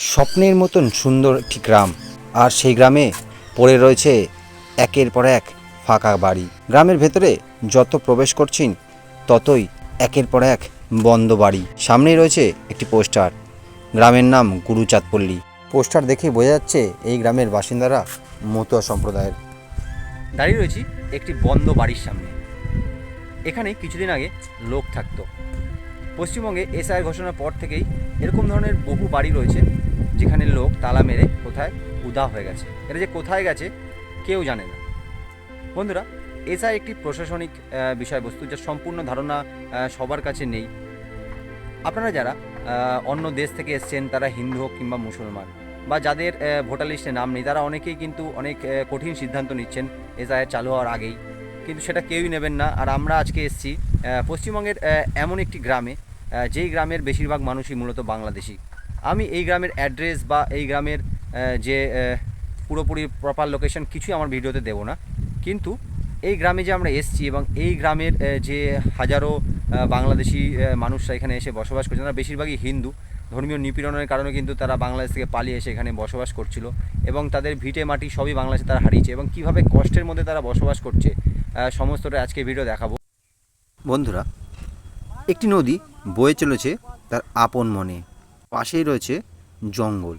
স্বপ্নের মতন সুন্দর একটি গ্রাম। আর সেই গ্রামে পড়ে রয়েছে একের পর এক ফাঁকা বাড়ি। গ্রামের ভেতরে যত প্রবেশ করছেন, ততই একের পর এক বন্ধ বাড়ি। সামনেই রয়েছে একটি পোস্টার। গ্রামের নাম গুরুচাঁদপল্লী। পোস্টার দেখে বোঝা যাচ্ছে এই গ্রামের বাসিন্দারা মতুয়া সম্প্রদায়ের। দাঁড়িয়ে রয়েছি একটি বন্ধ বাড়ির সামনে। এখানে কিছুদিন আগে লোক থাকতো। পশ্চিমবঙ্গে এসআই ঘোষণার পর থেকেই এরকম ধরনের বহু বাড়ি রয়েছে যেখানে লোক তালা মেরে কোথায় উদা হয়ে গেছে। এটা যে কোথায় গেছে, কেউ জানে না। বন্ধুরা এসআই একটি প্রশাসনিক বিষয়বস্তু যার সম্পূর্ণ ধারণা সবার কাছে নেই। আপনারা যারা অন্য দেশ থেকে এসছেন, তারা হিন্দু হোক কিংবা মুসলমান, বা যাদের ভোটার লিস্টে নাম নেই, তারা অনেকেই কিন্তু অনেক কঠিন সিদ্ধান্ত নিচ্ছেন এসআইয়ের চালু হওয়ার আগেই। কিন্তু সেটা কেউই নেবেন না। আর আমরা আজকে এসেছি পশ্চিমবঙ্গের এমন একটি গ্রামে যেই গ্রামের বেশিরভাগ মানুষই মূলত বাংলাদেশি। আমি এই গ্রামের অ্যাড্রেস বা এই গ্রামের যে পুরোপুরি প্রপার লোকেশন কিছুই আমার ভিডিওতে দেবো না। কিন্তু এই গ্রামে যে আমরা এসেছি এবং এই গ্রামের যে হাজারো বাংলাদেশি মানুষরা এখানে এসে বসবাস করছে, তারা বেশিরভাগই হিন্দু। ধর্মীয় নিপীড়নের কারণে কিন্তু তারা বাংলাদেশ থেকে পালিয়ে এসে এখানে বসবাস করছিল এবং তাদের ভিটে মাটি সবই বাংলাদেশে তারা হারিয়েছে এবং কীভাবে কষ্টের মধ্যে তারা বসবাস করছে সমস্তটা আজকে ভিডিও দেখাবো। বন্ধুরা, একটি নদী বয়ে চলেছে তার আপন মনে। পাশেই রয়েছে জঙ্গল।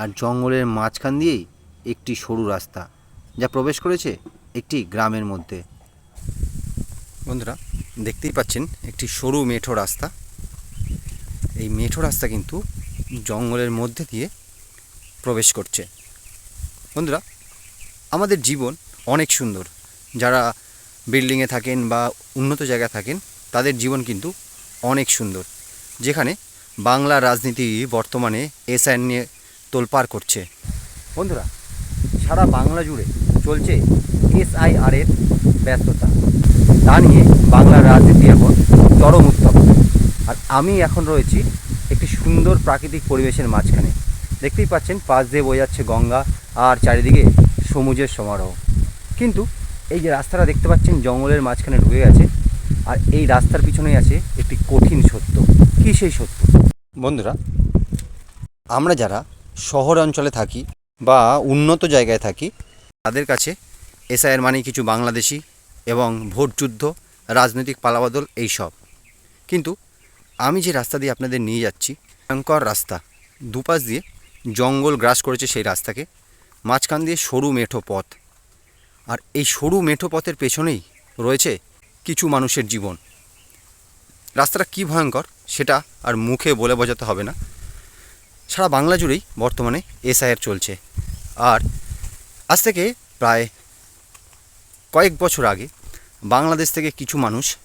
আর জঙ্গলের মাঝখান দিয়েই একটি সরু রাস্তা, যা প্রবেশ করেছে একটি গ্রামের মধ্যে। বন্ধুরা, দেখতেই পাচ্ছেন একটি সরু মেঠো রাস্তা। এই মেঠো রাস্তা কিন্তু জঙ্গলের মধ্যে দিয়ে প্রবেশ করছে। বন্ধুরা, আমাদের জীবন অনেক সুন্দর। যারা বিল্ডিংয়ে থাকেন বা উন্নত জায়গায় থাকেন, তাদের জীবন কিন্তু অনেক সুন্দর। যেখানে বাংলা রাজনীতি বর্তমানে এসআইএন নিয়ে তোলপাড় করছে। বন্ধুরা, সারা বাংলা জুড়ে চলছে এসআইআরের ব্যস্ততা। তা নিয়ে বাংলার রাজনীতি এখন চরম উত্তপ্ত। আর আমি এখন রয়েছি একটি সুন্দর প্রাকৃতিক পরিবেশের মাঝখানে। দেখতেই পাচ্ছেন, পাশ দিয়ে বয়ে যাচ্ছে গঙ্গা আর চারিদিকে সমুজের সমারোহ। কিন্তু এই যে রাস্তাটা দেখতে পাচ্ছেন, জঙ্গলের মাঝখানে ঢুকে গেছে। আর এই রাস্তার পিছনেই আছে একটি কঠিন সত্য। কী সেই সত্য? বন্ধুরা, আমরা যারা শহর অঞ্চলে থাকি বা উন্নত জায়গায় থাকি, তাদের কাছে এসআইয়ের মানে কিছু বাংলাদেশি এবং ভোট যুদ্ধ রাজনৈতিক পালাবদল এইসব। কিন্তু আমি যে রাস্তা দিয়ে আপনাদের নিয়ে যাচ্ছি, ভয়ঙ্কর রাস্তা। দুপাশ দিয়ে জঙ্গল গ্রাস করেছে সেই রাস্তাকে, মাঝখান দিয়ে সরু মেঠো পথ। আর এই সরু মেঠো পথের পেছনেই রয়েছে কিছু মানুষের জীবন। রাস্তাটা কী ভয়ঙ্কর সেটা আর মুখে বলে বোঝাতে হবে না। সারা বাংলা জুড়েই বর্তমানে এসআইআর চলছে। আর আজ থেকে প্রায় কয়েক বছর আগে বাংলাদেশ থেকে কিছু মানুষ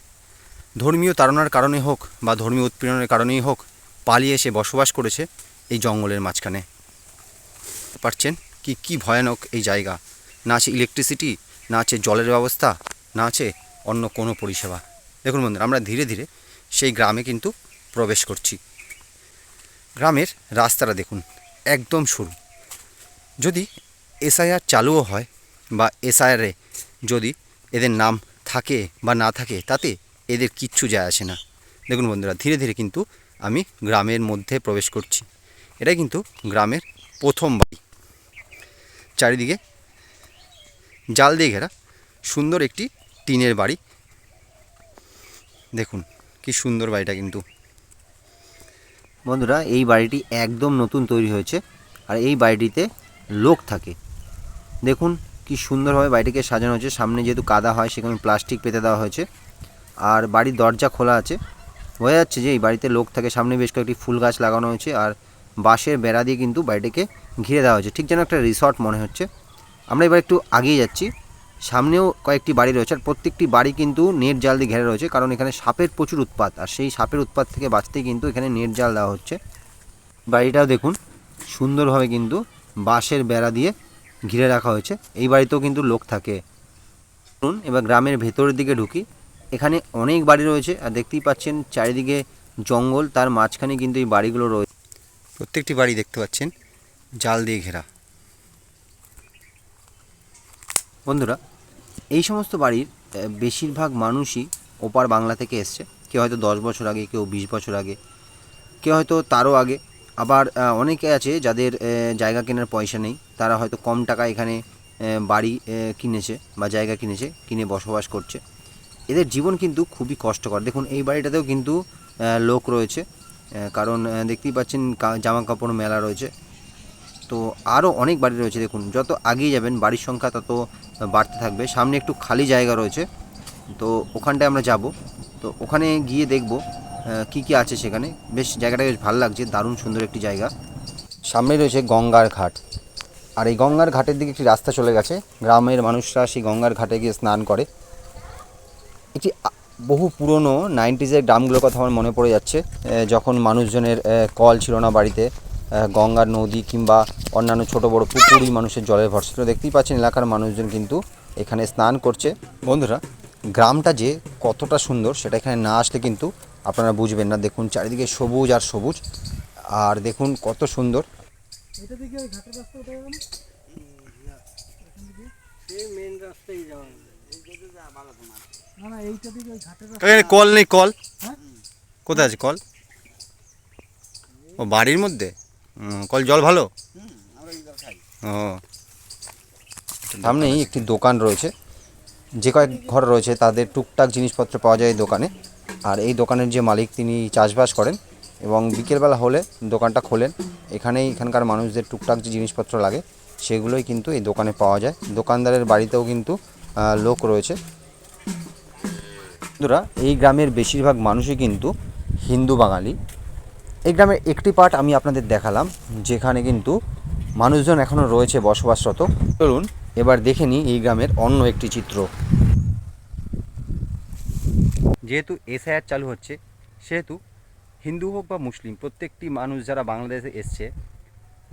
ধর্মীয় তাড়নার কারণে হোক বা ধর্মীয় উৎপীড়নের কারণেই হোক পালিয়ে এসে বসবাস করেছে এই জঙ্গলের মাঝখানে। পারছেন কি কি ভয়ানক এই জায়গা? না আছে ইলেকট্রিসিটি না আছে জলের ব্যবস্থা, না আছে অন্য কোনো পরিষেবা। দেখুন বন্ধুরা, আমরা ধীরে ধীরে সেই গ্রামে কিন্তু প্রবেশ করছি। গ্রামের রাস্তাটা দেখুন, একদম সরু। যদি এসআইআর চালুও হয় বা এসআইআরে যদি এদের নাম থাকে বা না থাকে, তাতে এদের কিচ্ছু যায় আসে না। দেখুন বন্ধুরা, ধীরে ধীরে কিন্তু আমি গ্রামের মধ্যে প্রবেশ করছি। এটাই কিন্তু গ্রামের প্রথম বাড়ি। চারিদিকে জাল দিয়ে ঘেরা সুন্দর একটি টিনের বাড়ি। দেখুন কি সুন্দর বাড়িটা কিন্তু। বন্ধুরা, এই বাড়িটি একদম নতুন তৈরি হয়েছে আর এই বাড়িটিতে লোক থাকে। দেখুন কি সুন্দরভাবে বাড়িটিকে সাজানো হয়েছে। সামনে যেহেতু কাদা হয়, সেখানে প্লাস্টিক পেতে দেওয়া হয়েছে। আর বাড়ির দরজা খোলা আছে। বোঝা যাচ্ছে যে এই বাড়িতে লোক থাকে। সামনে বেশ কয়েকটি ফুল গাছ লাগানো হয়েছে আর বাঁশের বেড়া দিয়ে কিন্তু বাড়িটিকে ঘিরে দেওয়া হয়েছে। ঠিক যেন একটা রিসর্ট মনে হচ্ছে। আমরা এবার একটু আগিয়ে যাচ্ছি। সামনেও কয়েকটি বাড়ি রয়েছে, আর প্রত্যেকটি বাড়ি কিন্তু নেট জাল দিয়ে ঘেরা রয়েছে, কারণ এখানে সাপের প্রচুর উৎপাত, আর সেই সাপের উৎপাত থেকে বাঁচতে কিন্তু এখানে নেট জাল দেওয়া হচ্ছে। বাড়িটাও দেখুন, সুন্দরভাবে কিন্তু বাঁশের বেড়া দিয়ে ঘিরে রাখা হয়েছে, এই বাড়িতেও কিন্তু লোক থাকে। শুনুন এবার গ্রামের ভেতরের দিকে ঢুকি, এখানে অনেক বাড়ি রয়েছে, আর দেখতেই পাচ্ছেন চারিদিকে জঙ্গল, তার মাঝখানে কিন্তু এই বাড়িগুলো রয়েছে প্রত্যেকটি বাড়ি দেখতে পাচ্ছেন, জাল দিয়ে ঘেরা। বন্ধুরা এই সমস্ত বাড়ির বেশিরভাগ মানুষই ওপার বাংলা থেকে এসছে। কেউ হয়তো দশ বছর আগে, কেউ বিশ বছর আগে, কেউ হয়তো তারও আগে। আবার অনেকে আছে যাদের জায়গা কেনার পয়সা নেই। তারা হয়তো কম টাকা এখানে বাড়ি কিনেছে বা জায়গা কিনেছে, কিনে বসবাস করছে। এদের জীবন কিন্তু খুবই কষ্টকর। দেখুন, এই বাড়িটাতেও কিন্তু লোক রয়েছে। কারণ দেখতেই পাচ্ছেন জামা কাপড় মেলা রয়েছে। তো আরও অনেক বাড়ি রয়েছে, দেখুন। যত আগিয়ে যাবেন, বাড়ির সংখ্যা তত বাড়তে থাকবে। সামনে একটু খালি জায়গা রয়েছে। তো ওখানটায় আমরা যাব। তো ওখানে গিয়ে দেখব কি কি আছে সেখানে। বেশ, জায়গাটা বেশ ভালো লাগছে। দারুণ সুন্দর একটি জায়গা। সামনে রয়েছে গঙ্গার ঘাট। আর এই গঙ্গার ঘাটের দিকে একটি রাস্তা চলে গেছে। গ্রামের মানুষরা সেই গঙ্গার ঘাটে গিয়ে স্নান করে। একটি বহু পুরনো নাইনটিজের গ্রামগুলোর কথা আমার মনে পড়ে যাচ্ছে। যখন মানুষজনের কল ছিল না বাড়িতে এ, গঙ্গার নদী কিংবা অন্যান্য ছোট বড় পুকুরই মানুষের জলের ভরসা দেখতেই পাচ্ছেন এলাকার মানুষজন কিন্তু এখানে স্নান করছে। বন্ধুরা গ্রামটা যে কতটা সুন্দর সেটা এখানে না আসলে কিন্তু আপনারা বুঝবেন না। দেখুন চারিদিকে সবুজ আর সবুজ। আর দেখুন কত সুন্দর। এটা দিকে ওই ঘাটের রাস্তা উঠে যাবে না? না না এইটা দিকে ওই ঘাটের রাস্তা। এখানে কল নেই কল। হ্যাঁ? কোথায় আছে কল? ও বাড়ির মধ্যে? কল জল ভালো? ও। সামনেই একটি দোকান রয়েছে। যে কয়েক ঘর রয়েছে তাদের টুকটাক জিনিসপত্র পাওয়া যায় এই দোকানে। আর এই দোকানের যে মালিক তিনি চাষবাস করেন এবং বিকেলবেলা হলে দোকানটা খোলেন। এখানেই এখানকার মানুষদের টুকটাক যে জিনিসপত্র লাগে সেগুলোই কিন্তু এই দোকানে পাওয়া যায়। দোকানদারের বাড়িতেও কিন্তু লোক রয়েছে। বন্ধুরা এই গ্রামের বেশিরভাগ মানুষই কিন্তু হিন্দু বাঙালি। এই গ্রামের একটি পার্ট আমি আপনাদের দেখালাম, যেখানে কিন্তু মানুষজন এখনও রয়েছে বসবাসরত। চলুন, এবার দেখে নিই এই গ্রামের অন্য একটি চিত্র। যেহেতু এসআইআর চালু হচ্ছে, সেহেতু হিন্দু হোক বা মুসলিম, প্রত্যেকটি মানুষ যারা বাংলাদেশে এসছে,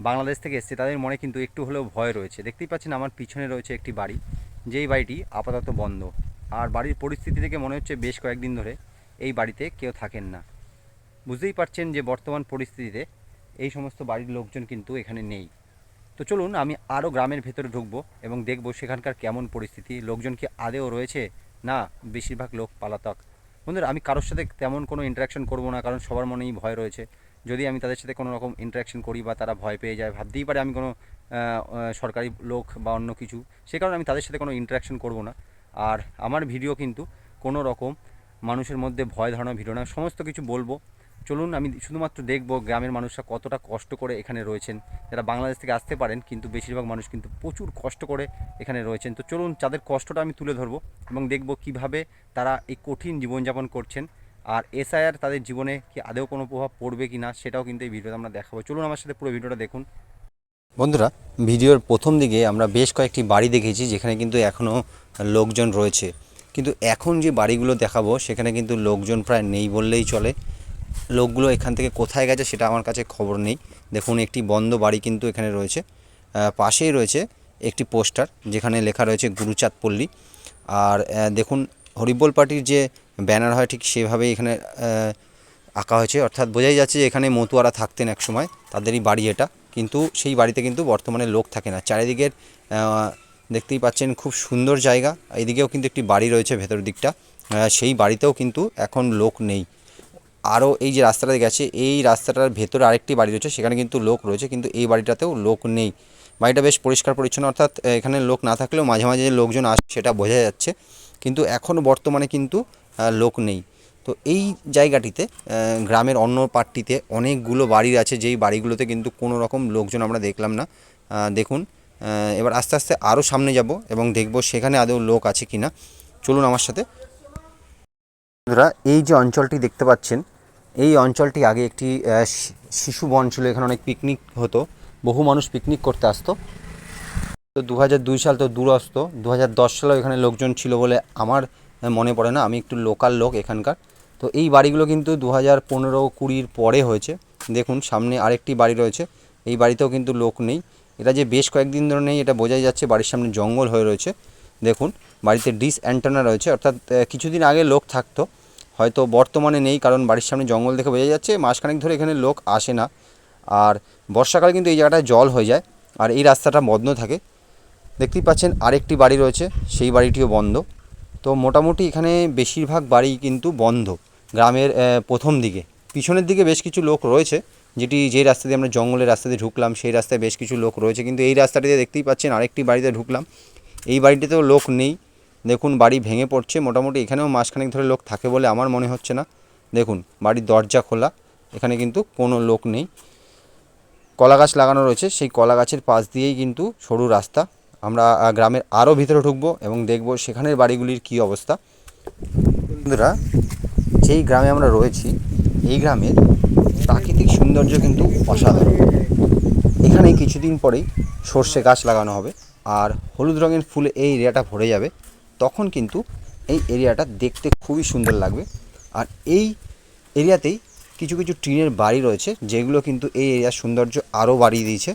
বাংলাদেশ থেকে এসছে, তাদের মনে কিন্তু একটু হলেও ভয় রয়েছে। দেখতেই পাচ্ছেন আমার পিছনে রয়েছে একটি বাড়ি, যেই বাড়িটি আপাতত বন্ধ। আর বাড়ির পরিস্থিতি থেকে মনে হচ্ছে বেশ কয়েকদিন ধরে এই বাড়িতে কেউ থাকেন না। বুঝতেই পারছেন যে বর্তমান পরিস্থিতিতে এই সমস্ত বাড়ির লোকজন কিন্তু এখানে নেই। তো চলুন আমি আরও গ্রামের ভেতরে ঢুকবো এবং দেখব সেখানকার কেমন পরিস্থিতি, লোকজন কি আদেও রয়েছে না বেশিরভাগ লোক পালাতক। বন্ধুরা, আমি কারোর সাথে তেমন কোনো ইন্টারাকশন করব না, কারণ সবার মনেই ভয় রয়েছে। যদি আমি তাদের সাথে কোনো রকম ইন্টারাকশন করি বা তারা ভয় পেয়ে যায়, ভাবতেই পারে আমি কোনো সরকারি লোক বা অন্য কিছু, সে কারণে আমি তাদের সাথে কোনো ইন্টারাকশন করব না। আর আমার ভিডিও কিন্তু কোনো রকম মানুষের মধ্যে ভয় ধারণা ভিডিও না, সমস্ত কিছু বলব। চলুন আমি শুধুমাত্র দেখব গ্রামের মানুষরা কতটা কষ্ট করে এখানে রয়েছেন। যারা বাংলাদেশ থেকে আসতে পারেন, কিন্তু বেশিরভাগ মানুষ কিন্তু প্রচুর কষ্ট করে এখানে রয়েছেন। তো চলুন তাদের কষ্টটা আমি তুলে ধরবো এবং দেখব কীভাবে তারা এই কঠিন জীবনযাপন করছেন। আর এসআইআর তাদের জীবনে কি আদেও কোনো প্রভাব পড়বে কি না সেটাও কিন্তু এই ভিডিওতে আমরা দেখাবো। চলুন আমার সাথে পুরো ভিডিওটা দেখুন। বন্ধুরা, ভিডিওর প্রথম দিকে আমরা বেশ কয়েকটি বাড়ি দেখেছি যেখানে কিন্তু এখনও লোকজন রয়েছে। কিন্তু এখন যে বাড়িগুলো দেখাবো, সেখানে কিন্তু লোকজন প্রায় নেই বললেই চলে। লোকগুলো এখান থেকে কোথায় গেছে সেটা আমার কাছে খবর নেই। দেখুন, একটি বন্ধ বাড়ি কিন্তু এখানে রয়েছে। পাশেই রয়েছে একটি পোস্টার যেখানে লেখা রয়েছে গুরুচাঁদ পল্লী। আর দেখুন, হরিবোল পার্টির যে ব্যানার হয় ঠিক সেভাবেই এখানে আঁকা হয়েছে। অর্থাৎ বোঝাই যাচ্ছে যে এখানে মতুয়ারা থাকতেন এক সময়, তাদেরই বাড়ি এটা। কিন্তু সেই বাড়িতে কিন্তু বর্তমানে লোক থাকে না। চারিদিকের দেখতেই পাচ্ছেন খুব সুন্দর জায়গা। এদিকেও কিন্তু একটি বাড়ি রয়েছে ভেতর দিকটা। সেই বাড়িতেও কিন্তু এখন লোক নেই। আরও এই যে রাস্তাটা গেছে এই রাস্তাটার ভেতরে আরেকটি বাড়ি রয়েছে, সেখানে কিন্তু লোক রয়েছে, কিন্তু এই বাড়িটাতেও লোক নেই। বাড়িটা বেশ পরিষ্কার পরিচ্ছন্ন, অর্থাৎ এখানে লোক না থাকলেও মাঝে মাঝে যে লোকজন আসে, সেটা বোঝা যাচ্ছে, কিন্তু এখন বর্তমানে কিন্তু লোক নেই। তো এই জায়গাটিতে গ্রামের অন্য পার্টটিতে অনেকগুলো বাড়ি আছে, যেই বাড়িগুলোতে কিন্তু কোনো রকম লোকজন আমরা দেখলাম না। দেখুন এবার আস্তে আস্তে আরও সামনে যাব এবং দেখব সেখানে আদৌ লোক আছে কি না চলুন আমার সাথে বন্ধুরা, এই যে অঞ্চলটি দেখতে পাচ্ছেন, এই অঞ্চলটি আগে একটি শিশু বন ছিল, এখানে অনেক পিকনিক হতো, বহু মানুষ পিকনিক করতে আসতো। তো দু দুই সাল তো দূর আসতো দু দশ সালেও এখানে লোকজন ছিল বলে আমার মনে পড়ে না, আমি একটু লোকাল লোক এখানকার। তো এই বাড়িগুলো কিন্তু দু হাজার পনেরো কুড়ির পরে হয়েছে। দেখুন, সামনে আরেকটি বাড়ি রয়েছে, এই বাড়িতেও কিন্তু লোক নেই। এটা যে বেশ কয়েকদিন ধরে নেই, এটা বোঝাই যাচ্ছে বাড়ির সামনে জঙ্গল হয়ে রয়েছে। দেখুন, বাড়িতে ডিস অ্যান্টেনা রয়েছে, অর্থাৎ কিছুদিন আগে লোক থাকতো, হয়তো বর্তমানে নেই, কারণ বাড়ির সামনে জঙ্গল দেখে বোঝা যাচ্ছে, মাসখানেক ধরে এখানে লোক আসে না। আর বর্ষাকালে কিন্তু এই জায়গাটায় জল হয়ে যায়, আর এই রাস্তাটা বন্ধ থাকে। দেখতেই পাচ্ছেন, আরেকটি বাড়ি রয়েছে, সেই বাড়িটিও বন্ধ। তো মোটামুটি এখানে বেশিরভাগ বাড়ি কিন্তু বন্ধ, গ্রামের প্রথম দিকে। পিছনের দিকে বেশ কিছু লোক রয়েছে, যেটি যে রাস্তা দিয়ে আমরা জঙ্গলের রাস্তা দিয়ে ঢুকলাম, সেই রাস্তায় বেশ কিছু লোক রয়েছে। কিন্তু এই রাস্তাটিতে দেখতেই পাচ্ছেন, আরেকটি বাড়িতে ঢুকলাম। এই বাড়িটিতেও লোক নেই। দেখুন, বাড়ি ভেঙে পড়ছে। মোটামুটি এখানেও মাসখানেক ধরে লোক থাকে বলে আমার মনে হচ্ছে না। দেখুন, বাড়ির দরজা খোলা। এখানে কিন্তু কোনো লোক নেই। কলা গাছ লাগানো রয়েছে। সেই কলা গাছের পাশ দিয়েই কিন্তু সরু রাস্তা। আমরা গ্রামের আরও ভিতরে ঢুকবো এবং দেখব সেখানের বাড়িগুলির কী অবস্থা। বন্ধুরা, যেই গ্রামে আমরা রয়েছি, এই গ্রামের প্রাকৃতিক সৌন্দর্য কিন্তু অসাধারণ। এখানে কিছুদিন পরেই সর্ষে গাছ লাগানো হবে। আর হলুদ রঙের ফুলে এই এরিয়াটা ভরে যাবে, তখন কিন্তু এই এরিয়াটা দেখতে খুবই সুন্দর লাগবে। আর এই এরিয়াতেই কিছু কিছু টিনের বাড়ি রয়েছে, যেগুলো কিন্তু এই এরিয়ার সৌন্দর্য আরও বাড়িয়ে দিয়েছে।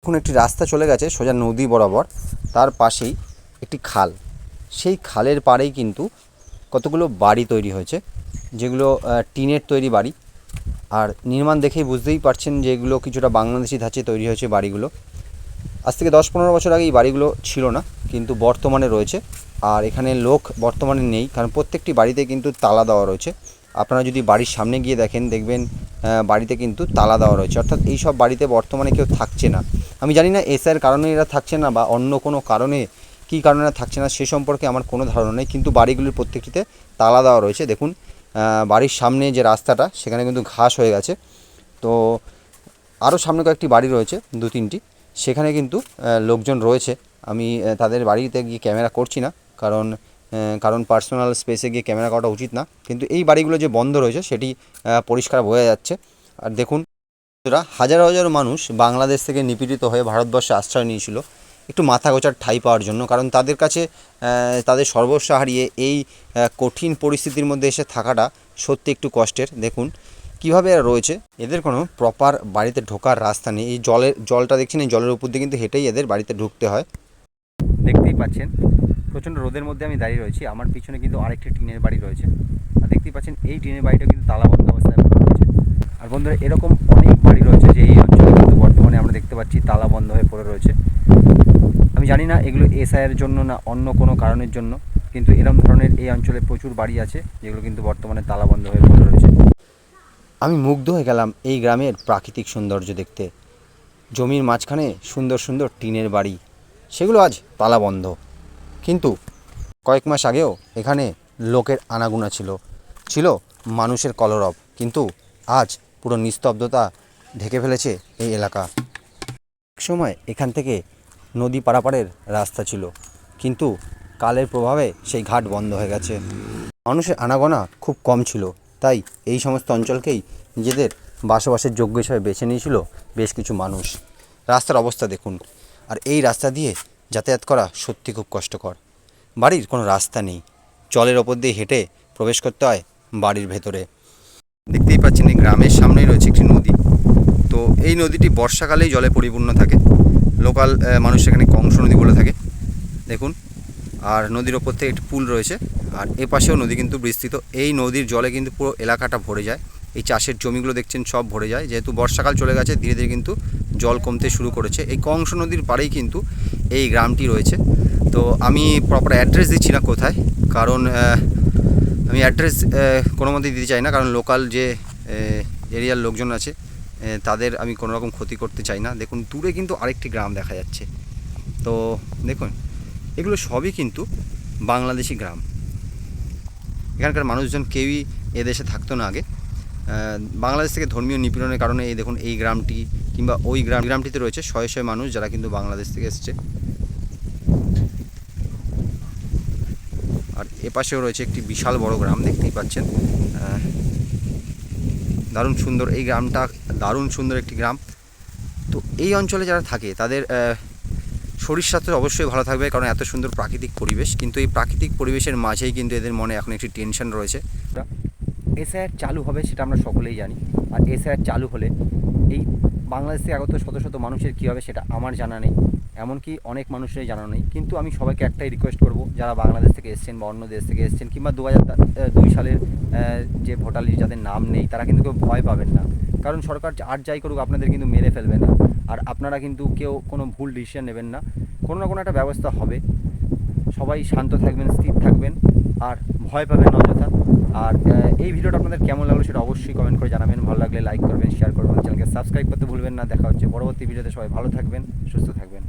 এখন একটি রাস্তা চলে গেছে সোজা নদী বরাবর, তার পাশেই একটি খাল। সেই খালের পাড়েই কিন্তু কতগুলো বাড়ি তৈরি হয়েছে, যেগুলো টিনের তৈরি বাড়ি। আর নির্মাণ দেখেই বুঝতেই পারছেন যে এগুলো কিছুটা বাংলাদেশি ধাঁচে তৈরি হয়েছে বাড়িগুলো। আজ থেকে দশ পনেরো বছর আগে এই বাড়িগুলো ছিল না, কিন্তু বর্তমানে রয়েছে। আর এখানে লোক বর্তমানে নেই, কারণ প্রত্যেকটি বাড়িতে কিন্তু তালা দেওয়া রয়েছে। আপনারা যদি বাড়ির সামনে গিয়ে দেখেন, দেখবেন বাড়িতে কিন্তু তালা দেওয়া রয়েছে। অর্থাৎ এই সব বাড়িতে বর্তমানে কেউ থাকছে না। আমি জানি না এসআর কারণে এরা থাকছে না বা অন্য কোনো কারণে কী কারণে থাকছে না, সে সম্পর্কে আমার কোনো ধারণা নেই। কিন্তু বাড়িগুলির প্রত্যেকটিতে তালা দেওয়া রয়েছে। দেখুন বাড়ির সামনে যে রাস্তাটা, সেখানে কিন্তু ঘাস হয়ে গেছে। তো আরও সামনে কয়েকটি বাড়ি রয়েছে দু তিনটি সেখানে কিন্তু লোকজন রয়েছে। আমি তাদের বাড়িতে গিয়ে ক্যামেরা করছি না, কারণ কারণ পার্সোনাল স্পেসে গিয়ে ক্যামেরা করাটা উচিত না। কিন্তু এই বাড়িগুলো যে বন্ধ রয়েছে, সেটি পরিষ্কার বোঝা যাচ্ছে। আর দেখুন হাজার হাজার মানুষ বাংলাদেশ থেকে নিপীড়িত হয়ে ভারতবর্ষে আশ্রয় নিয়েছিল। একটু মাথা গোচার ঠাই পাওয়ার জন্য, কারণ তাদের কাছে তাদের সর্বস্ব হারিয়ে এই কঠিন পরিস্থিতির মধ্যে এসে থাকাটা সত্যি একটু কষ্টের। দেখুন কীভাবে এরা রয়েছে? এদের কোনো প্রপার বাড়িতে ঢোকার রাস্তা নেই। এই জলের, জলটা দেখছেন এই জলের উপর দিয়ে কিন্তু হেঁটেই এদের বাড়িতে ঢুকতে হয়। দেখতেই পাচ্ছেন, প্রচণ্ড রোদের মধ্যে আমি দাঁড়িয়ে রয়েছি। আমার পিছনে কিন্তু আরেকটি টিনের বাড়ি রয়েছে। আর দেখতেই পাচ্ছেন, এই টিনের বাড়িটা কিন্তু তালাবন্ধ অবস্থায় রয়েছে আর বন্ধুরা, এরকম অনেক বাড়ি রয়েছে যে এই অঞ্চলে কিন্তু বর্তমানে আমরা দেখতে পাচ্ছি তালা বন্ধ হয়ে পড়ে রয়েছে। আমি জানি না এগুলো এসআইয়ের জন্য না অন্য কোনো কারণের জন্য, কিন্তু এরকম ধরনের এই অঞ্চলে প্রচুর বাড়ি আছে, যেগুলো কিন্তু বর্তমানে তালা বন্ধ হয়ে পড়ে রয়েছে। আমি মুগ্ধ হয়ে গেলাম এই গ্রামের প্রাকৃতিক সৌন্দর্য দেখতে। জমির মাঝখানে সুন্দর সুন্দর টিনের বাড়ি, সেগুলো আজ তালাবন্ধ কিন্তু কয়েক মাস আগেও এখানে লোকের আনাগুনা ছিল ছিল মানুষের কলরব। কিন্তু আজ পুরো নিস্তব্ধতা ঢেকে ফেলেছে এই এলাকা। এক সময় এখান থেকে নদী পারাপারের রাস্তা ছিল, কিন্তু কালের প্রভাবে সেই ঘাট বন্ধ হয়ে গেছে। মানুষের আনাগোনা খুব কম ছিল। তাই এই সমস্ত অঞ্চলকেই নিজেদের বাসবাসের যোগ্য হিসাবে বেছে নিয়েছিল বেশ কিছু মানুষ। রাস্তার অবস্থা দেখুন। আর এই রাস্তা দিয়ে যাতায়াত করা সত্যি খুব কষ্টকর। বাড়ির কোনো রাস্তা নেই। জলের ওপর দিয়ে হেঁটে প্রবেশ করতে হয় বাড়ির ভেতরে। দেখতেই পাচ্ছেন এই গ্রামের সামনেই রয়েছে একটি নদী। তো এই নদীটি বর্ষাকালেই জলে পরিপূর্ণ থাকে। লোকাল মানুষ এখানে কংস নদী বলে থাকে। দেখুন। আর নদীর ওপর থেকে একটি পুল রয়েছে। আর এ পাশেও নদী কিন্তু বিস্তৃত। এই নদীর জলে কিন্তু পুরো এলাকাটা ভরে যায়। এই চাষের জমিগুলো দেখছেন সব ভরে যায়। যেহেতু বর্ষাকাল চলে গেছে, ধীরে ধীরে কিন্তু জল কমতে শুরু করেছে। এই কংস নদীর পাড়েই কিন্তু এই গ্রামটি রয়েছে। তো আমি প্রপার অ্যাড্রেস দিচ্ছি না কোথায়, কারণ আমি অ্যাড্রেস কোনো মতেই দিতে চাই না। কারণ লোকাল যে এরিয়ার লোকজন আছে তাদের আমি কোনো রকম ক্ষতি করতে চাই না। দেখুন, দূরে কিন্তু আরেকটি গ্রাম দেখা যাচ্ছে। তো দেখুন, এগুলো সবই কিন্তু বাংলাদেশি গ্রাম। এখানকার মানুষজন কেউই এদেশে থাকতো না আগে। বাংলাদেশ থেকে ধর্মীয় নিপীড়নের কারণে এই দেখুন এই গ্রামটি কিংবা ওই গ্রাম গ্রামটিতে রয়েছে শয়ে শয়ে মানুষ যারা কিন্তু বাংলাদেশ থেকে এসছে। আর এপাশেও রয়েছে একটি বিশাল বড় গ্রাম, দেখতেই পাচ্ছেন। দারুণ সুন্দর এই গ্রামটা, দারুণ সুন্দর একটি গ্রাম। তো এই অঞ্চলে যারা থাকে, তাদের শরীর স্বাস্থ্য অবশ্যই ভালো থাকবে, কারণ এত সুন্দর প্রাকৃতিক পরিবেশ। কিন্তু এই প্রাকৃতিক পরিবেশের মাঝেই কিন্তু এদের মনে এখন একটি টেনশন রয়েছে। এসআইআর চালু হবে সেটা আমরা সকলেই জানি। আর এসআইআর চালু হলে এই বাংলাদেশ থেকে আগত শত শত মানুষের কী হবে সেটা আমার জানা নেই। এমনকি অনেক মানুষেরই জানা নেই। কিন্তু আমি সবাইকে একটাই রিকোয়েস্ট করব, যারা বাংলাদেশ থেকে এসছেন বা অন্য দেশ থেকে এসছেন কিংবা দু হাজার দুই সালের যে ভোটার লিস্ট যাদের নাম নেই, তারা কিন্তু কেউ ভয় পাবেন না। কারণ সরকার আর যাই করুক, আপনাদের কিন্তু মেরে ফেলবে না। আর আপনারা কিন্তু কেউ কোনো ভুল ডিসিশন নেবেন না। কোনো না কোনো একটা ব্যবস্থা হবে। সবাই শান্ত থাকবেন, স্থির থাকবেন, আর ভয় পাবেন অযথা। আর এই ভিডিওটা আপনাদের কেমন লাগল সেটা অবশ্যই কমেন্ট করে জানাবেন। ভালো লাগলে লাইক করবেন শেয়ার করবেন, চ্যানেলকে সাবস্ক্রাইব করতে ভুলবেন না। দেখা হচ্ছে পরবর্তী ভিডিওতে। সবাই ভালো থাকবেন, সুস্থ থাকবেন।